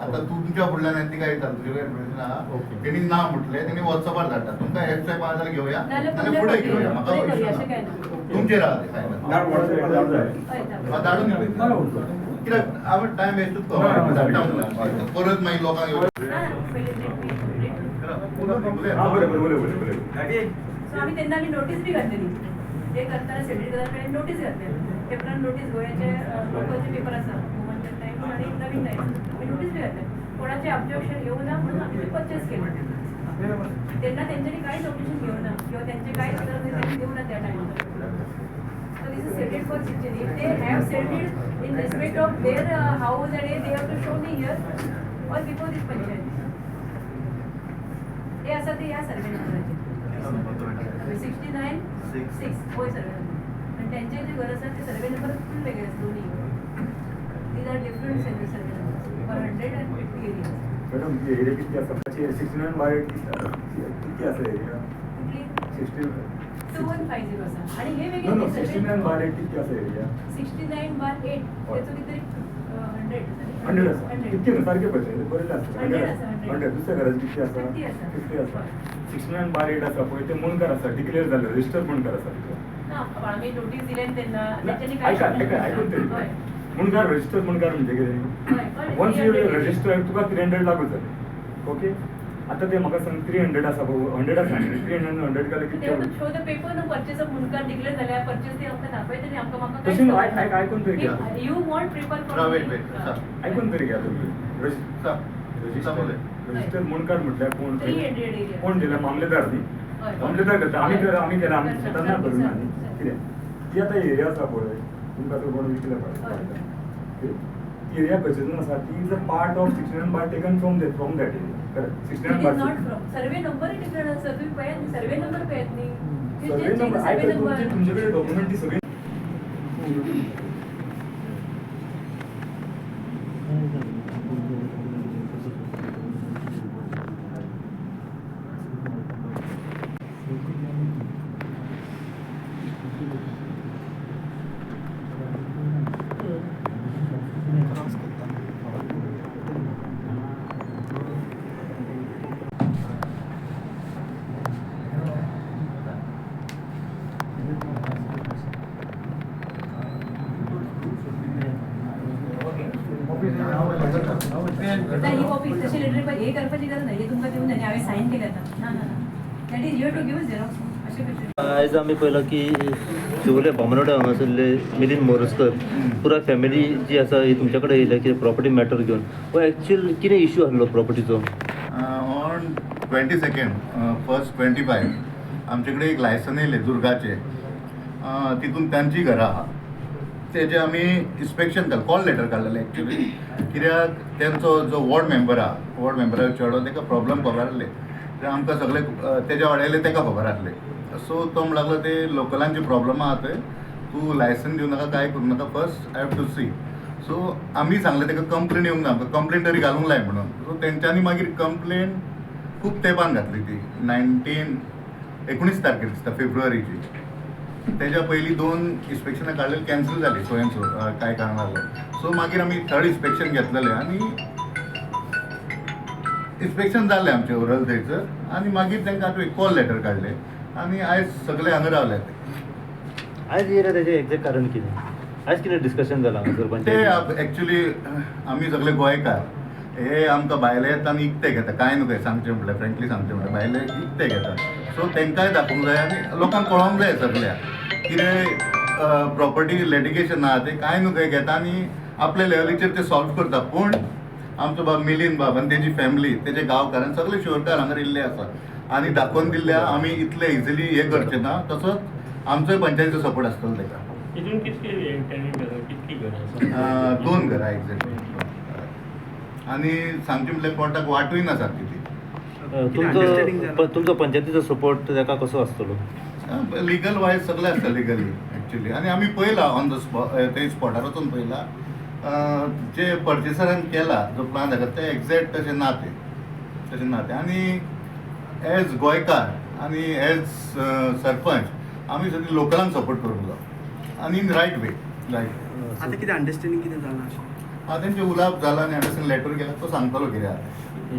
आता तुमच्या फुडल्यान ती काय येतात तुझे त्यांनी ना म्हटले त्यांनी व्हॉट्सअपार धाडटा तुमकां एक्स्ट्रा बाजार घेवया नाल्यार फुडें घेवया म्हाका. तुमचेर आहा ते फायनल हांव धाडून दिवं. कित्याक हांवें टायम वेस्टूच म्हणून. परत मागीर लोकांक येवं. सो नोटीस बी घातलेली. ते करताना सेपरेट करताना नोटीस घातलेली पेपरान नोटीस गोव्याचे लोकलचे पेपर आसा वुमन टायम्स आणि नवीन टाईम आम्ही नोटीस बी घातले कोणाचे ऑब्जेक्शन येऊ ना म्हणून आम्ही ते परचेस केलं. त्यांना त्यांच्यानी काहीच ऑब्जेक्शन घेऊ ना किंवा त्यांचे काही उत्तर त्यांनी देऊ ना त्या टायमाला So this is stated for Chinchini. If they have stated in respect of their uh, house and they have to show me here or before this हे असं ते या सर्वे करायचे. Sixty nine. सिक्स होय सर्वे नंबर आणि त्यांचे जे घर असतात ते सर्वे नंबर फुल वेगळे असतात दोन्ही. These are different survey survey number four hundred and fifty area madam हे एरिया किती सिक्स्टी नाईन बाय किती आसा एरिया कुठली? Sixty two one five zero असा आणि हे वेगळे सिक्स्टी नाईन बाय एट किती आसा area sixty nine bar eight त्याचं कितीतरी हंड्रेड हंड्रेड कितके न्हू सारखे पळय बरें आसा Hundred आसा, hundred. हंड्रेड दुसऱ्या घरात किती आसा. फिफ्टी आसा बाय एट आसा पळय ते मुणकार आसा डिक्लेअर जालें रजिस्टर मुणकार आसा ऐका ऐका ऐकून तरी होय. मुणकार रजिस्टर मुणकार म्हणजे कितें वन्स यू 300 रजिस्टर तुका थ्री हंड्रेड लागू जाले ओके आता ते म्हाका सांग थ्री हंड्रेड आसा पळय हंड्रेड आसा थ्री हंड्रेड हंड्रेड घाले ते किती show the paper no purchase of मुनकार declare झाल्या परचेस ते आमकां दाखवायचं आणि आमकां म्हाका तशी न्हू, ऐकून तरी घ्या. ऐकून तरी घ्या तुम्ही. रजि- सा- रजिस्टर रजिस्टर मुणकार म्हटल्यार कोण कोण दिला? मामलेदार न्ही हय. मामलेदार करता. आमी केला आमी केला आमी करता, करूना. न्ही कितें ती आतां एरिया आसा पळय तुमकां तो कोण विकले हय. पळय एरिया खंयच्यान आसा ती is a part of sixty by taken from that from that area. Correct. Sixty not from survey number different आसा तुम्ही पळयात सर्वे नंबर पळयात न्ही You सर्वे नंबर. ऐका तुमचे number. तुमच्याकडे डॉक्युमेंट ती सगळी आता ही कॉपी तशी लेटर पण हे करपाची गरज नाही हे तुमकां देऊन जाय हांवें सायन केलें आतां ना ना ना that is your to give xerox अशें कशें आयज आमी पळयलां की शिवोले बामणोडे हांगासरले मिलिंद मोरजकर पुराय फॅमिली जी आसा ही तुमच्या कडेन येयल्या कितें प्रॉपर्टी मॅटर घेवन हो एक्चुअल कितें इश्यू आसलो प्रॉपर्टीचो on twenty second first twenty five आमचे कडेन एक लायसन येयलें दुर्गाचे तितून तांची घरां आहा तेजे आमी इन्स्पेक्शन घाल कॉल लेटर काडलेलें एक्चुली कित्याक तेंचो जो वॉर्ड मेंबर आहा वॉर्ड मेंबराचे चेडो ताका प्रॉब्लम खबर आसले आमकां सगळे तेज्या वाड्याले ताका खबर आसले सो तो म्हणून लागलो ते लोकलांची प्रॉब्लम आहा थंय तूं लायसन दिवं नाका काय करूं नाका first I have to see so आमी सांगलें तेका कंप्लेन येवंक ना आमकां कंप्लेन तरी घालूंक लाय म्हणून. सो तेंच्यांनी मागीर कंप्लेन खूब तेंपान घातली ती. नायन्टीन एकुणीस तारखेर दिसता फेब्रुवारीची. तेज्या पयलीं दोन इन्स्पेक्शनां काडलेली कॅन्सल जाली सो एन सो कांय कारणां लागून सो मागीर आमी थर्ड इन्स्पेक्शन घेतलेलें आनी इन्स्पेक्शन जालें आमचें ओरल थंयसर आनी मागीर तांकां आतां एक कॉल लेटर काडलें आनी आयज सगळे हांगा रावले आयज येयल्या तेजें एक्झॅक्ट कारण कितें? आयज कितें डिस्कशन जालां हांगासर ते एक्चुली आमी सगळे गोंयकार. हे आमकां भायले येता आनी इकते घेता कांय न्हू काय सांगचें म्हटल्यार फ्रँकली सांगचें म्हटल्यार भायले इकते घेता सो तेंकांय दाखोवंक जाय आनी लोकांक कळोवंक जाय सगळ्या कितें प्रॉपर्टी लेटिगेशन आहा ते कांय न्हू काय घेता? आनी आपल्या लेवलीचेर ते सॉल्व करता. पूण आमचो बाब मिलिंद बाब आनी तेजी फॅमिली तेजे गांवकार सगळे शिवरकार हांगा येयल्ले आसा आनी दाखोवन दिल्ल्या आमी इतले इजिली हे करचे ना तसोच आमचोय पंचायतीचो सपोर्ट आसतलो ताका दोन घरां एक्झॅक्टली आनी सांगचे म्हटल्यार कोर्टाक वाटूय ना सारकी ती तुमचो पंचायतीचो सपोर्ट ताका कसो आसतलो लिगल वायज सगळें आसता लिगली एक्चुली आनी आमी पयला ऑन द स्पॉट ते स्पॉटार वचून पयला अं, जे पर्चेसरान केला जो प्लान आसा ते एक्झॅक्ट तशें ना ते तशें ना ते आनी एज गोंयकार आनी एज सरपंच आमी सगळीं लोकलांक सपोर्ट करूंक जाय आनी इन रायट वे रायट आतां कितें अंडरस्टँडींग कितें जालां हांव तेंचे उलाप जाला आनी अंडरस्टँड लेटर केला तो सांगतलो कितें आहा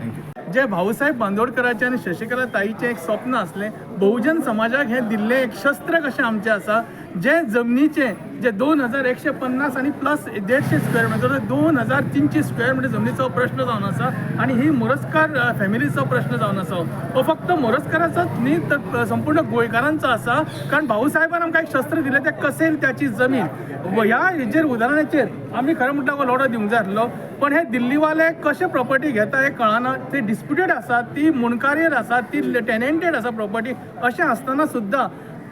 थँक्यू जे भाऊसाहेब बांदोडकरांचें आनी शशिकला ताईचें एक स्वप्न आसलें बहुजन समाजाक हें दिल्लें एक शस्त्र कशें आमचें आसा? जे जमनीचें जे दोन हजार एकशे पन्नास आनी प्लस देडशे स्क्वेअर मिटर दोन हजार तिनशे स्क्वेअर मिटर जमनीचो प्रश्न जावन आसा आनी ही मोरजकार फॅमिलीचो प्रश्न जावन आसा हो फक्त मोरजकाराचोच न्ही तर संपूर्ण गोंयकारांचो आसा कारण भाऊसाहेबान आमकां एक शस्त्र दिलें तें कसेल त्याची जमीन? ह्या हेजेर उदाहरणाचेर आमी खरें म्हणटा हो लढो दिवंक जाय आसलो पण हे दिल्लीवाले कशे प्रॉपर्टी घेता हे कळना. ते डिस्प्युटेड आसा ती मुणकारेर आसा ती टेनेंटेड आसा प्रॉपर्टी अशें आसतना सुद्दां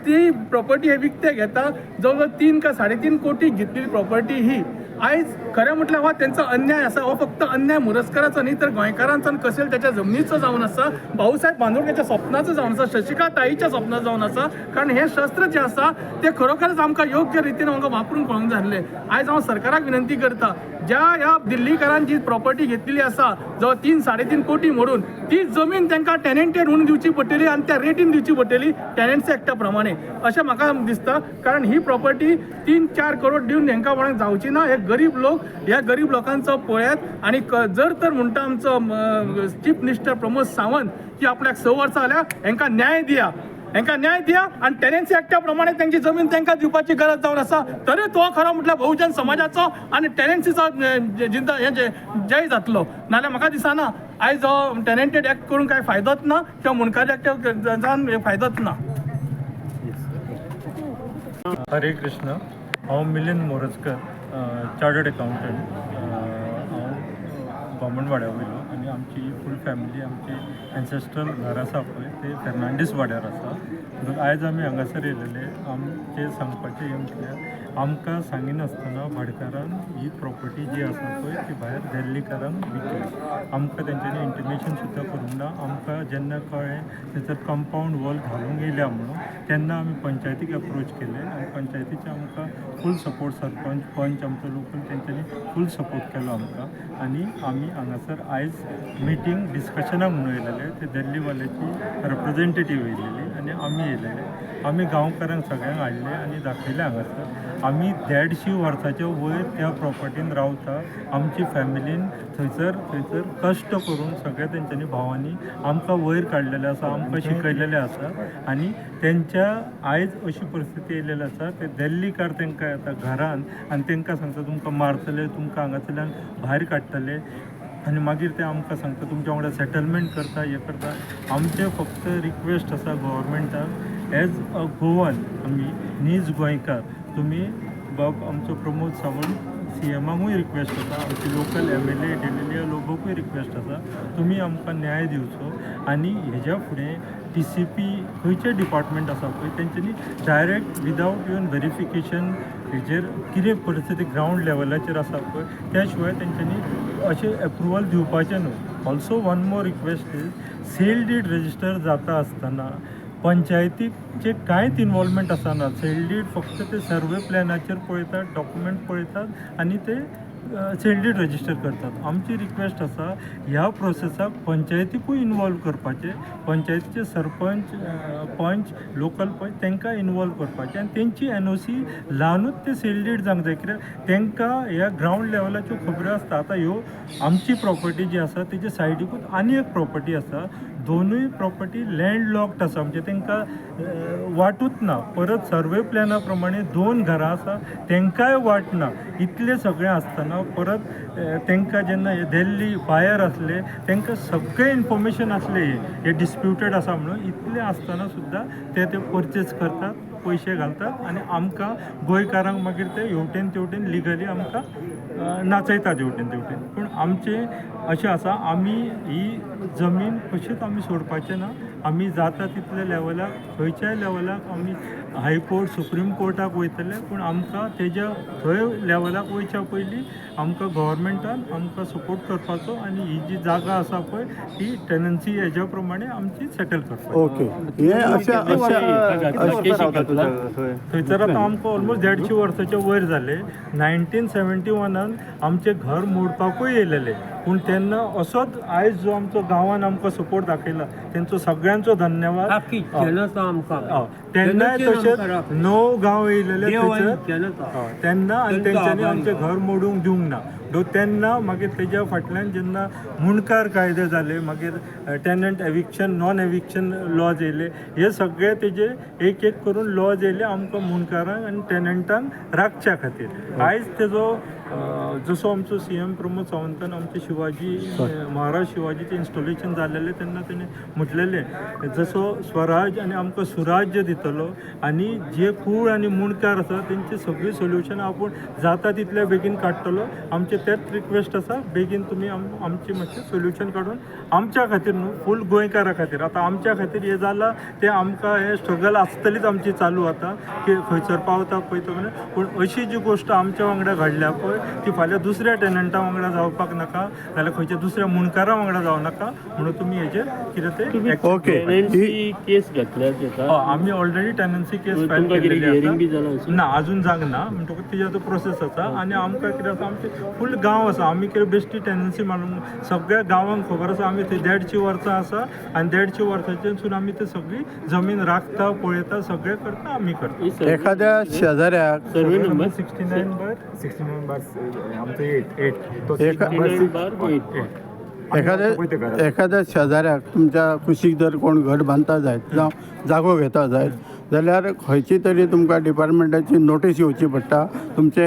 ती प्रॉपर्टी हे विकते घेता जवळ तीन का साडेतीन कोटी घेतलेली प्रॉपर्टी ही. आयज खरें म्हटल्यार हो त्यांचा अन्याय आसा हो फक्त अन्याय मुरस्काराचो न्ही तर गोंयकारांचो आनी कसेल त्याच्या जमनीचो जावन आसा भाऊसाहेब बांदोडकरच्या स्वप्नाचो जावन आसा शशिका ताईच्या स्वप्नाचो जावन आसा कारण हे शस्त्र जे आसा ते खरोखरच आमकां योग्य रितीन आमकां वापरून कळूंक जाय आसलें आयज हांव सरकाराक विनंती करता ज्या ह्या दिल्लीकारान जी प्रॉपर्टी घेतलेली आसा जो तीन साडेतीन कोटी मोडून ती जमीन त्यांना टॅलेंटेड म्हणून दिवची पडटली आनी त्या रेटीन दिवची पडटली टॅलेंट्स एक्टा प्रमाणे अशें म्हाका दिसता कारण ही प्रॉपर्टी तीन चार करोड दिवन हेंका कोणाक जावची ना हे गरीब लोक ह्या गरीब लोकांचो पळयात आनी जर तर म्हणटा आमचो चीफ मिनिस्टर प्रमोद सावंत की आपल्याक स वर्सां जाल्या हेंका न्याय दिया. हांकां न्याय दिया आनी टेनेन्सी एक्टा प्रमाणे तांची जमीन त्यांना दिवपाची गरज जावन आसा तरी तो खरो म्हटल्यार बहुजन समाजाचो आनी टेनन्सीचो जिंदा हे जे जय जातलो. नाल्यार म्हाका दिसना आयज हो टेनेंटेड एक्ट करून कांय फायदोच ना किंवा मुणकारी एक्ट जावन फायदोच ना. हरे कृष्ण हांव मिलिंद मोरजकर चार्टर्ड अकाउंटंट हांव बामणवाड्या वयलो आनी आमची फूल फॅमिली आमची एन्सेस्ट्रल घर आसा पळय ते फेर्नांडीस वाड्यार आसा म्हणून आयज आमी हांगासर येयलेले आमचे सांगपाचें हें म्हटल्यार आमकां सांगिनासतना भाटकारान ही प्रॉपर्टी जी आसा पळय ती भायर दिल्लीकारांक विकली. आमकां तेंच्यांनी इंटिमेशन सुद्दां करूंक ना आमकां जेन्ना कळ्ळें थंयसर कंपावंड वॉल घालूंक येयल्या म्हणून तेन्ना आमी पंचायतीक अप्रोच केले. आनी पंचायतीचे आमकां फूल सपोर्ट सरपंच पंच आमचो लोकल तेंच्यांनी फूल सपोर्ट केलो आमकां. आनी आमी हांगासर आयज मिटींग डिस्कशनाक म्हणून येयलेले ते दिल्लीवाल्याची रिप्रेझेंटेटीव येयलेली आनी आमी येयलेले आमी गांवकारांक सगळ्यांक हाडले आनी दाखयले हांगासर आमी देडशीं वर्साच्या वयर त्या प्रॉपर्टीन रावता आमची फॅमिलीन थंयसर थंयसर कश्ट करून सगळ्या तेंच्यांनी भावांनी आमकां वयर काडलेले आसा आमकां शिकयलेले आसा आनी तेंच्या आयज अशी परिस्थिती येयलेली आसा ते दिल्लीकार तेंकां येता घरान आनी तेंकां सांगता तुमकां मारतले तुमकां हांगासरल्यान भायर काडटले आनी मागीर ते आमकां सांगता तुमच्या वांगडा सेटलमेंट करता हें करता. आमचें फक्त रिक्वेस्ट आसा गोवोरमेंटाक एज अ गोवन आमी नीज गोंयकार तुमी बाब आमचो प्रमोद सावंत सी एमाकूय रिक्वेस्ट आसा आमचे लोकल एम एल ए डेलिल्ल्या लोकांकूय रिक्वेस्ट आसा तुमी आमकां न्याय दिवचो. आनी हेज्या फुडें टी सी पी खंयचे डिपार्टमेंट आसा पळय तेंच्यांनी डायरेक्ट विदावट इवन व्हेरिफिकेशन हेजेर कितें परिस्थिती ग्रावंड लेवलाचेर आसा पळय त्या शिवाय तेंच्यांनी अशें एप्रुवल दिवपाचें न्हू. Also one more request is sale deed register जाता आसतना पंचायतीचे कांयच इनवॉल्वमेंट आसना सेल डीड फक्त ते सर्वे प्लॅनाचेर पळयतात डॉक्युमेंट पळयतात आनी ते सेल रजिस्टर करतात. आमची रिक्वेस्ट आसा ह्या प्रोसेसाक पंचायतीकूय इनवॉल्व करपाचे पंचायतीचे सरपंच पंच लोकल पंच तांकां इनवॉल्व करपाचे. आनी तेंची एन ओ सी ल्हानूच ते सेल डीड जावंक जाय कित्याक तांकां ह्या ग्रावंड लेवलाच्यो खबरो आसता आतां ह्यो आमची प्रॉपर्टी जी आसा तेजे सायडीकूच आनी एक प्रॉपर्टी आसा दोनूय प्रॉपर्टी लँड लॉक्ड आसा म्हणजे तांकां वाटूच ना. परत सर्वे प्लॅना प्रमाणे दोन घरां आसा तांकांय वाट ना. इतलें सगळें आसतना परत तांकां जेन्ना हे दिल्ली फायर आसले तांकां सगळें इन्फॉर्मेशन आसलें हे डिस्प्युटेड आसा म्हणून इतलें आसतना सुद्दां ते ते परचेज करतात. पयशे घालतात आनी आमकां गोंयकारांक मागीर ते हेवटेन तेवटेन लिगली आमकां नाचयतात हेवटेन तेवटेन. पूण आमचें अशें आसा आमी ही जमीन कशीच आमी सोडपाचें ना आमी जाता तितल्या लेवलाक खंयच्याय लेवलाक आमी हायकोर्ट सुप्रीम कोर्टाक वयतले पूण आमकां तेज्या थंय लेवलाक वयच्या पयलीं आमकां गव्हर्मेंटान आमकां सपोर्ट करपाचो आनी ही जी जागा आसा पळय ती टेनन्सी हेज्या प्रमाणे आमची सेटल करपाची. ओके. हे अशा थंयसर आतां आमकां ऑलमोस्ट देडशे वर्साचे वयर जाले नायन्टीन सेव्हन्टी वनान आमचें घर मोडपाकूय येयलेले पूण तेन्ना असोच आयज जो आमचो गांवान आमकां सपोर्ट दाखयला तेंचो सगळ्यांचो धन्यवाद बाकी हय. केलं तो आमकां हय. तेन्नाय तशेंच. णव गांव येयलेले. तेन्ना आनी तेंचो तेंच्यांनी आमचें घर मोडूंक दिवंक ना दो तेन्ना मागीर तेज्या फाटल्यान जेन्ना मुणकार कायदे जाले मागीर tenant eviction non eviction laws येयले हे सगळे तेजे एक एक करून लॉज येयले आमकां मुणकारांक आनी टेनंटांक राखच्या खातीर. आयज तेजो जसो आमचो सी एम प्रमोद सावंतान आमचे शिवाजी महाराज शिवाजीचें इन्स्टॉलेशन जाल्लेलें तेन्ना तेणें म्हटलेलें जसो स्वराज आनी आमकां सुराज्य दितलो आनी जे कूळ आनी मुणकार आसा तेंची सगळीं सोल्युशनां आपूण जाता तितले बेगीन काडटलो आमचे तेच रिक्वेस्ट आसा बेगीन तुमी आम आमची मातशें सोल्युशन काडून आमच्या खातीर न्हू फूल गोंयकारा खातीर. आतां आमच्या खातीर हें जालां तें आमकां हें स्ट्रगल आसतलीच आमची चालू आतां की खंयसर पावता पळय तो म्हणून. पूण अशी जी गोश्ट आमच्या वांगडा घडल्या पळय ती फाल्यां दुसऱ्या टेनंटा वांगडा जावपाक नाका जाल्यार खंयच्या दुसऱ्या मुणकारा वांगडा जावं नाका म्हणून तुमी हेजेर कितें तें ओके केस घातल्या आमी ऑलरेडी टेनन्सी केस फायल केलेली? ना अजून जावंक ना म्हणटकूच तेजी आतां प्रोसेस आसा आनी आमकां कितें आसा आमचे फूल गांव आसा आमी कितें बेश्टी टेनन्सी मारून सगळ्या गांवांक खबर आसा आमी थंय देडशीं वर्सां आसा आनी देडशीं वर्सांच्यासून आमी ती सगळी जमीन राखता पळयता सगळें करता आमी करता. एखाद्या शेजाऱ्याक survey number sixty nine by sixty nine bar आमचं एट एट तो एका- 69 बार eight. एखाद्या एखाद्या शेजाऱ्याक तुमच्या कुशीक जर कोण घर बांदता जायत जावं जागो घेता जायत जाल्यार खंयची तरी तुमकां डिपार्टमेंटाची नोटीस येवची पडटा. तुमचे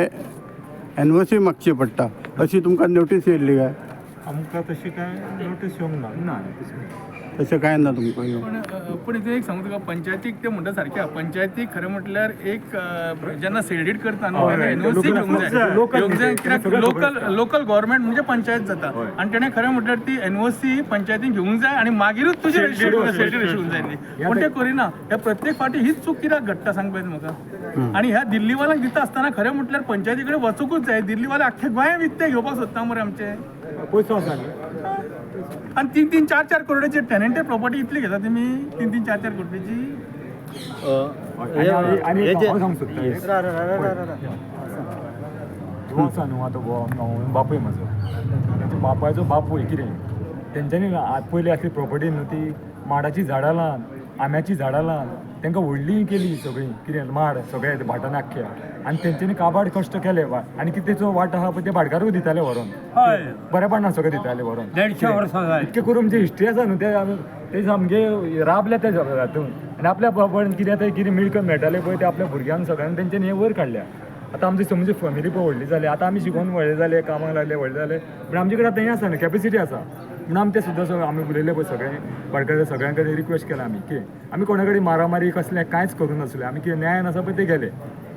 एनवसी मागची पडटा अशी तुमकां नोटीस येयल्ली काय? आमकां तशी कांय नोटीस येवंक ना ना तशें कांय ना तुमकां येवंक. पण पण इथे एक सांगू तुका पंचायतीक ते म्हणटा सारकें आहा. पंचायतीक खरें म्हटल्यार एक अ, जेन्ना सेडीट करता न्हू तेन्ना घेवंक जाय घेवंक कित्याक लोकल लोकल गव्हर्मेंट म्हणजे पंचायत जाता. आनी तेणें खरें म्हटल्यार ती एनओसी पंचायतीक घेवंक जाय आनी मागीरूच तुजी सेडीट येवंक जाय ती पण ते करिना? हे प्रत्येक फावटी हीच चूक कित्याक घडटा सांग पळय म्हाका आणि ह्या दिल्लीवाल्यांक दिता आसतना खरें म्हटल्यार पंचायती कडेन वचूंकूच जाय दिल्लीवाले आख्खे गोंया विकते घेवपाक सोदता मरे आमचे. पयसो आसा न्ही. आणि तीन तीन चार चार करोडाची टेनंटेड प्रॉपर्टी इतली घेता तुम्ही तीन तीन चार चार करोडाची आसा न्हू आतां बापूय म्हजो बापायचो बापूय कितें तेंच्यांनी पयलीं आसली प्रॉपर्टी न्हू? ती माडाची झाडां लावन आंब्याची झाडां लावन तांकां व्हडली केली सगळी. कितें माड सगळे भाटान आख्ख्या आनी तेंच्यांनी काबाड कश्ट केले आनी कितें तेचो वाट आहा पळय ते भाटकारूय दिताले व्हरोन बरें पडना सगळें दिताले व्हरोन देडशे वर्सां जाय इतकें करून म्हणजे हिस्ट्री आसा न्हू ते आमी ते सामके राबले ते हातून आनी आपल्या बापायन कितें आतां कितें मिळकत मेळटाले पळय ते आपल्या भुरग्यांक सगळ्यांक तेंच्यांनी हे वयर काडल्या आतां आमची समजी फॅमिली पळय व्हडली जाली आतां आमी शिकून व्हडले जाले कामाक लागले व्हडले जाले पूण आमचे कडेन आतां हें आसा न्ही कॅपेसिटी आसा म्हणून आमी ते सुद्दां सगळें आमी उलयले पळय सगळे भाटकारा सगळ्यां कडेन रिक्वेस्ट केला आमी कितें आमी कोणा कडेन मारामारी कसलें कांयच करूं नासलें. आमी कितें न्यायान आसा पळय ते गेले.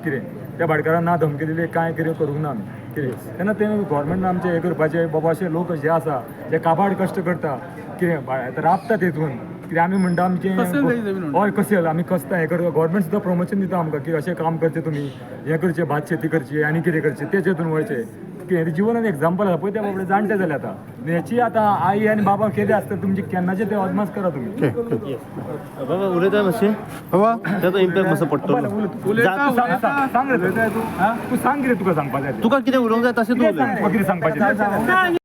कितें त्या भाटकारान ना धमकी दिली कांय कितें करूंक ना आमी कितें तेन्ना ते गोवोरमेंटान आमचें हें करपाचें बाबा अशे लोक जे आसा जे काबाड कश्ट करता कितें राबता तेतून कितें आमी म्हणटा आमचें कसल. हय कशें आमी कसता हें करता. गोवोरमेंट सुद्दां प्रमोशन दिता आमकां की अशें काम करचें तुमी हें करचें भात शेती करची आनी कितें करचें तेचेतून वळचें कितें जिवनान एक्झाम्पल आसा पळय त्या बाबडे जाणटे जाले आतां. हेची आतां आई आनी बाबा केले आसता तुमचे केन्नाचे ते अदमास करा तुमी. बाबा उलयता मातशें बाबा. त्याचो इम्पॅक्ट मातसो पडटलो सांग- रे तूं. तूं. सांग कितें तुका सांगपाचें तें. तुका कितें उलोवंक जाय तशें तूं कितें कितें सांगपाचें तें.